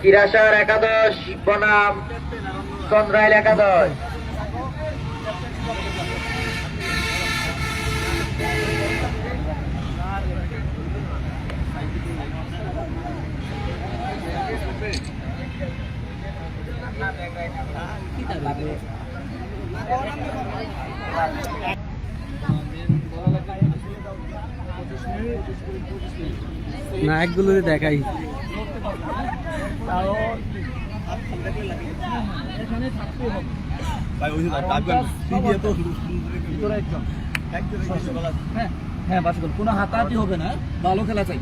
কিরাসার একাদশ বনাম চন্দ্রাইল একাদশ। নায়কগুলো দেখাই। হ্যাঁ হ্যাঁ বাস গোল কোনো হাতাহাতি হবে না ভালো খেলা চাই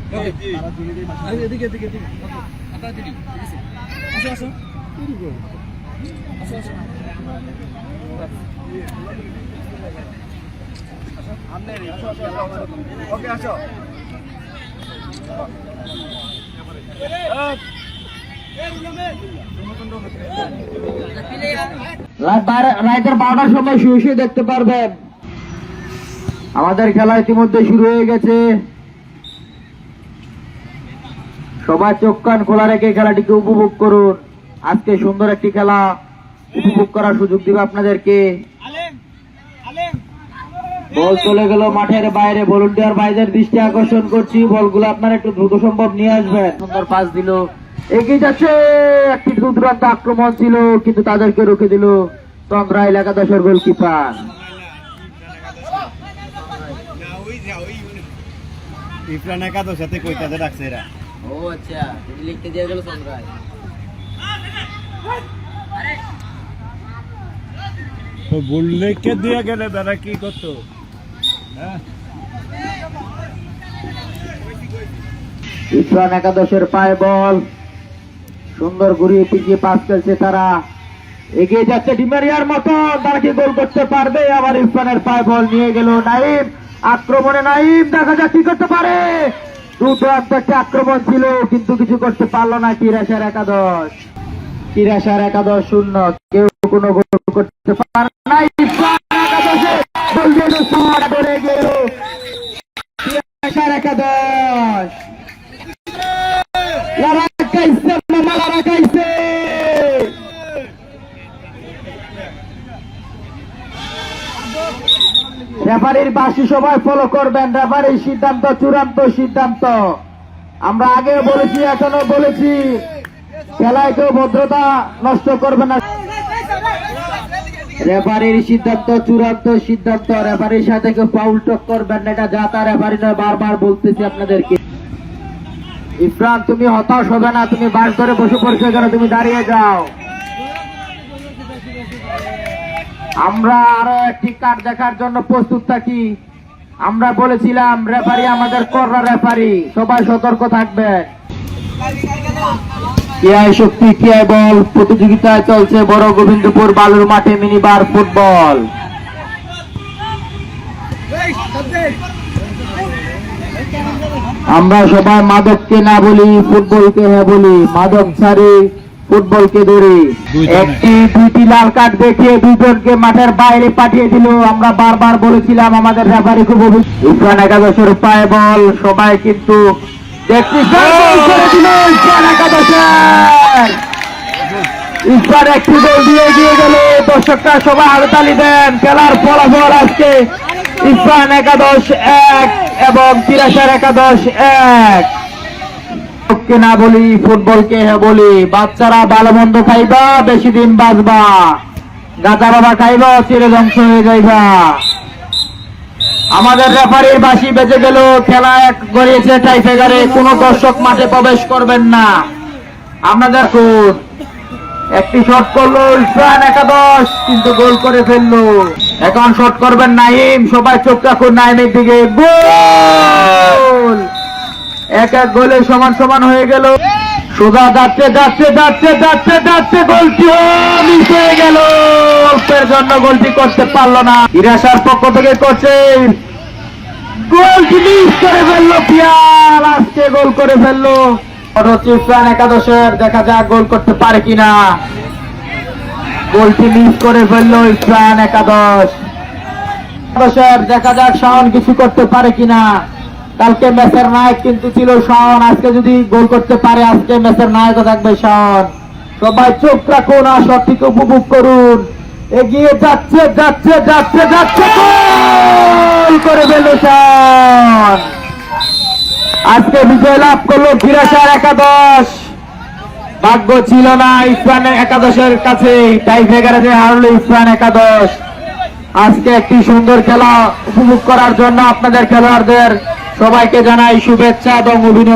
এদিকে এদিকে এদিকে হাতাহাতি নেই আসো আসো আসো আসো ওকে আসো। রাতের বারোটার সময় শুয়ে শুয়ে দেখতে পারবেন আমাদের খেলা ইতিমধ্যে শুরু হয়ে গেছে। সবাই চোখ কান খোলা রেখে খেলাটিকে উপভোগ করুন। আজকে সুন্দর একটি খেলা উপভোগ করার সুযোগ দিবে আপনাদেরকে। বল চলে গেল মাঠের বাইরে। ভলেন্টিয়ার ভাইদের দৃষ্টি আকর্ষণ করছি। বলগুলো আপনারা একটু দ্রুত সম্ভব নিয়ে আসবেন। সুন্দর পাস দিল। এগিয়ে যাচ্ছে। একটি দুর্দান্ত আক্রমণ ছিল কিন্তু তাদেরকে রুখে দিল চন্দ্রা এলাকা দশের গোলকিপার। ইফরান একাদশ সাথে কইতাতে রাখছে এরা? ও আচ্ছা লিখতে দিয়ে গেল চন্দ্রায়। তো বললে দিয়ে গেলে তারা কি করতো? হ্যাঁ। একাদশের পায়ে বল। সুন্দর ঘুরিয়ে পিছিয়ে পাস খেলছে তারা। এগিয়ে যাচ্ছে ডিমারিয়ার মতো, তারা কি গোল করতে পারবে? আবার ইরফানের পায়ে বল নিয়ে গেল নাইম। আক্রমণে নাইম, দেখা যাক কি করতে পারে। দুর্দান্ত একটা আক্রমণ ছিল, কিন্তু কিছু করতে পারল না কিরাসার একাদশ। কিরাসার একাদশ শূন্য, কেউ কোনো গোল করতে পারে না ইরফান একাদশে গোল দিয়ে শট করে গেল কিরাসার একাদশ লারাকাইছে মামা লারাকাইছে রেফারির বাসি সবাই ফলো করবেন। রেফারির সিদ্ধান্ত, চূড়ান্ত সিদ্ধান্ত। আমরা আগে বলেছি এখনও বলেছি। খেলায় কেউ ভদ্রতা নষ্ট করবে না। রেফারির সিদ্ধান্ত, চূড়ান্ত সিদ্ধান্ত। রেফারির সাথে কেউ ফাউল টক করবেন না। এটা যা তা রেফারি নয়, বারবার বলতেছি আপনাদেরকে। ইফরান, তুমি হতাশ হবে না। তুমি বাস ধরে বসে পড়ছো কেন তুমি দাঁড়িয়ে যাও। আমরা আরও একটি কার্ড দেখার জন্য প্রস্তুত থাকি। আমরা বলেছিলাম রেফারি আমাদের কররা রেফারি সবাই সতর্ক থাকবে। কিয়াই শক্তি কিয়াই বল, প্রতিযোগিতায় চলছে বড় গোবিন্দপুর বালুর মাঠে মিনিবার ফুটবল আমরা সবাই মাদককে না বলি ফুটবলকে হ্যাঁ বলি। মাদক ছাড়ি ফুটবলকে ধরি। একটি দুইটি লাল কার্ড দেখিয়ে দুজনকে মাঠের বাইরে পাঠিয়ে দিল। আমরা বারবার বলেছিলাম আমাদের রেফারি খুব ইরফান একাদশের পায়ে বল। সবাই কিন্তু ইরফান একটি গোল দিয়ে দিয়ে গেল। দর্শকরা সবাই হাততালি দেন। খেলার ফলাফল আজকে ইরফান একাদশ এক এবং তিরাশার একাদশ এক। কে না বলি, ফুটবলকে হ্যাঁ বলি, বাচ্চারা ভালো মন্দ খাইবা, বেশি দিন বাঁচবা। গাঁজা বাবা খাইবা, চিরে ধ্বংস হয়ে যাইবা। আমাদের রেফারির বাসি বেঁচে গেল, খেলা এক গড়িয়েছে টাইফেগারে, কোনো দর্শক মাঠে প্রবেশ করবেন না। আপনাদের কোন একটি শট করল ইসরান একাদশ, কিন্তু গোল করে ফেলল। এখন শট করবেন নাইম সবাই চোখ রাখুন নাইমের দিকে। গোল! এক এক গোলে সমান সমান হয়ে গেল। সোজা যাচ্ছে যাচ্ছে যাচ্ছে যাচ্ছে যাচ্ছে, গোলটি মিস হয়ে গেল। অল্পের জন্য গোলটি করতে পারল না। ইরাসার পক্ষ থেকে করছে। গোলটি মিস করে ফেলল পিয়াল, আজকে গোল করে ফেলল। ইসরান একাদশের, দেখা যাক গোল করতে পারে কিনা। গোলটি মিস করে ফেলল ইসরান একাদশ। একাদশের, দেখা যাক শাওন কিছু করতে পারে কিনা। কালকে ম্যাচের নায়ক কিন্তু ছিল শাওন আজকে যদি গোল করতে পারে, আজকে ম্যাচের নায়কও থাকবে শাওন সবাই চোখ রাখুন আর সঠিক উপভোগ করুন। এগিয়ে যাচ্ছে যাচ্ছে যাচ্ছে যাচ্ছে করে ফেলল শাওন আজকে বিজয় লাভ করল ফিরাসার একাদশ। ভাগ্য ছিল না ইসরান একাদশের কাছে। টাই ফেগারে হারলো ইসরান একাদশ। আজকে একটি সুন্দর খেলা উপভোগ করার জন্য আপনাদের খেলোয়াড়দের সবাইকে জানাই শুভেচ্ছা এবং অভিনন্দন।